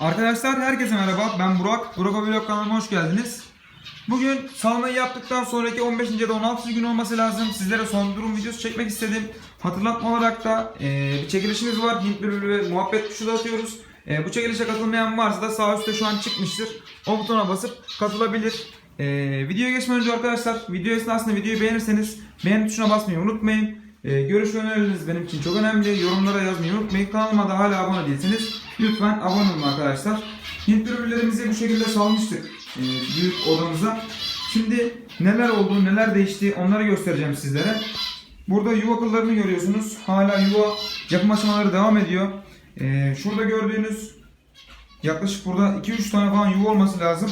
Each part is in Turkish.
Arkadaşlar herkese merhaba. Ben Burak. Burak Vlog kanalıma hoş geldiniz. Bugün salmayı yaptıktan sonraki 15. ya da 16. gün olması lazım. Sizlere son durum videosu çekmek istedim. Hatırlatma olarak da e, bir çekilişimiz var. Hint bülbülü ve muhabbet kuşu da atıyoruz. E, bu çekilişe katılmayan varsa da sağ üstte şu an çıkmıştır. O butona basıp katılabilir. E, videoya geçmeden önce arkadaşlar video esnasında videoyu beğenirseniz beğen tuşuna basmayı unutmayın. E, görüş ve önerileriniz benim için çok önemli. Yorumlara yazmayı unutmayın. Kanalıma da hala abone değilseniz lütfen abone olun arkadaşlar. Hint bülbüllerimizi bu şekilde salmıştık e, büyük odamıza. Şimdi neler oldu, neler değişti onları göstereceğim sizlere. Burada yuva kıllarını görüyorsunuz. Hala yuva yapım aşamaları devam ediyor. E, şurada gördüğünüz yaklaşık burada 2-3 tane falan yuva olması lazım.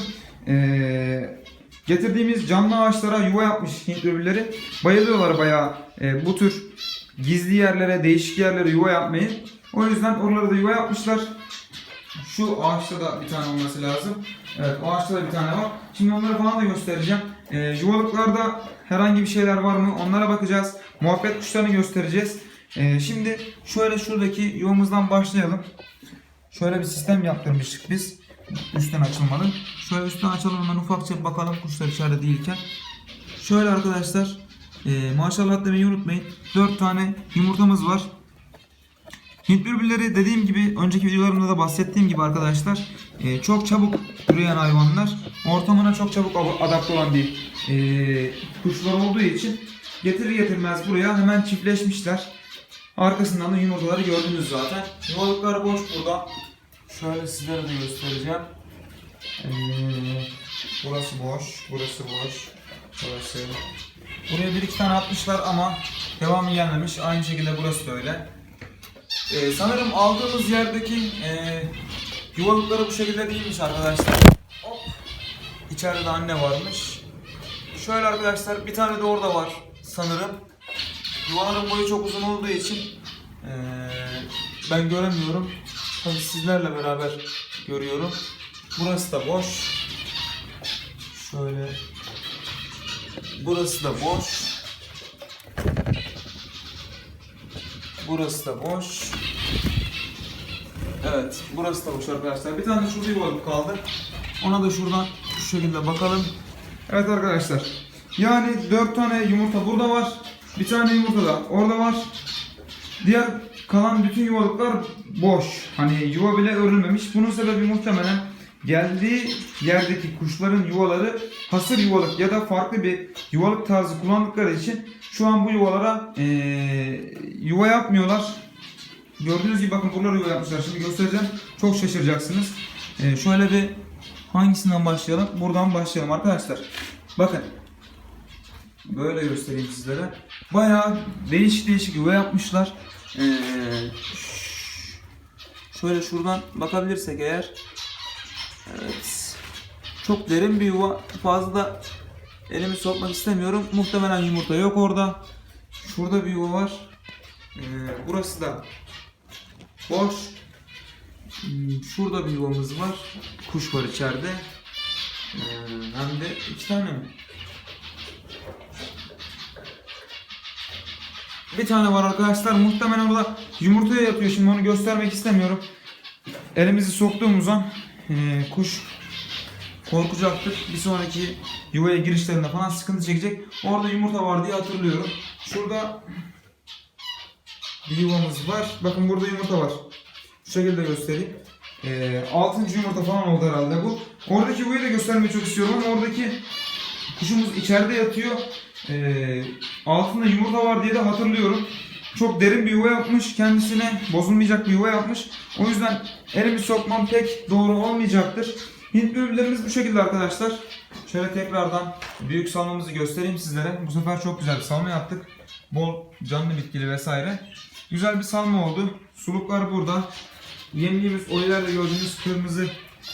E, getirdiğimiz canlı ağaçlara yuva yapmış Hint bülbülleri. Bayılıyorlar bayağı e, bu tür gizli yerlere, değişik yerlere yuva yapmayı. O yüzden oralara da yuva yapmışlar. Şu ağaçta da bir tane olması lazım. Evet o ağaçta da bir tane var. Şimdi onları falan da göstereceğim. Ee, yuvalıklarda herhangi bir şeyler var mı onlara bakacağız. Muhabbet kuşlarını göstereceğiz. Ee, şimdi şöyle şuradaki yuvamızdan başlayalım. Şöyle bir sistem yaptırmıştık biz. Üstten açılmalı. Şöyle üstten açalım hemen ufakça bakalım kuşlar içeride değilken. Şöyle arkadaşlar. E, maşallah demeyi unutmayın. 4 tane yumurtamız var. Hint bülbülleri dediğim gibi önceki videolarımda da bahsettiğim gibi arkadaşlar e, çok çabuk üreyen hayvanlar ortamına çok çabuk ab- adapte olan bir e, kuşlar olduğu için getirir getirmez buraya hemen çiftleşmişler. Arkasından da yumurtaları gördünüz zaten. Yuvalıklar boş burada. Şöyle sizlere de göstereceğim. Ee, burası boş, burası boş, burası. Buraya bir iki tane atmışlar ama devamı gelmemiş. Aynı şekilde burası da öyle. Ee, sanırım aldığımız yerdeki e, yuvalıkları bu şekilde değilmiş arkadaşlar. Hop. İçeride de anne varmış. Şöyle arkadaşlar bir tane de orada var sanırım. Yuvaların boyu çok uzun olduğu için e, ben göremiyorum. Tabii sizlerle beraber görüyorum. Burası da boş. Şöyle. Burası da boş. Burası da boş. Evet, burası da boş arkadaşlar. Bir tane şurada yuvalık kaldı. Ona da şuradan şu şekilde bakalım. Evet arkadaşlar. Yani 4 tane yumurta burada var. Bir tane yumurta da orada var. Diğer kalan bütün yuvalıklar boş. Hani yuva bile örülmemiş. Bunun sebebi muhtemelen geldiği yerdeki kuşların yuvaları hasır yuvalık ya da farklı bir yuvalık tarzı kullandıkları için şu an bu yuvalara eee, yuva yapmıyorlar. Gördüğünüz gibi bakın buraları yuva yapmışlar. Şimdi göstereceğim. Çok şaşıracaksınız. Eee, şöyle bir hangisinden başlayalım? Buradan başlayalım arkadaşlar. Bakın. Böyle göstereyim sizlere. Bayağı değişik değişik yuva yapmışlar. Ee, şöyle şuradan bakabilirsek eğer. Evet. Çok derin bir yuva. Fazla elimi sokmak istemiyorum. Muhtemelen yumurta yok orada. Şurada bir yuva var. Ee, burası da boş. Hmm, Şurada bir yuvamız var. Kuş var içeride. Ee, hem de iki tane mi? Bir tane var arkadaşlar. Muhtemelen orada yumurtaya yatıyor. Şimdi onu göstermek istemiyorum. Elimizi soktuğumuz an eee, kuş korkacaktır. Bir sonraki yuvaya girişlerinde falan sıkıntı çekecek. Orada yumurta var diye hatırlıyorum. Şurada bir yuvamız var. Bakın burada yumurta var. Şu şekilde göstereyim. Eee 6. yumurta falan oldu herhalde bu. Oradaki yuvayı da göstermeyi çok istiyorum oradaki kuşumuz içeride yatıyor. Ee, altında yumurta var diye de hatırlıyorum. Çok derin bir yuva yapmış. Kendisine bozulmayacak bir yuva yapmış. O yüzden elimi sokmam pek doğru olmayacaktır. Hint bülbüllerimiz bu şekilde arkadaşlar. Şöyle tekrardan büyük salmamızı göstereyim sizlere. Bu sefer çok güzel bir salma yaptık. Bol canlı bitkili vesaire. Güzel bir salma oldu. Suluklar burada. Yemliğimiz o ileride gördüğünüz kırmızı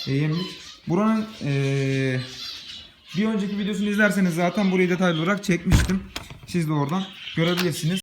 e, yemlik. Buranın eee bir önceki videosunu izlerseniz zaten burayı detaylı olarak çekmiştim. Siz de oradan görebilirsiniz.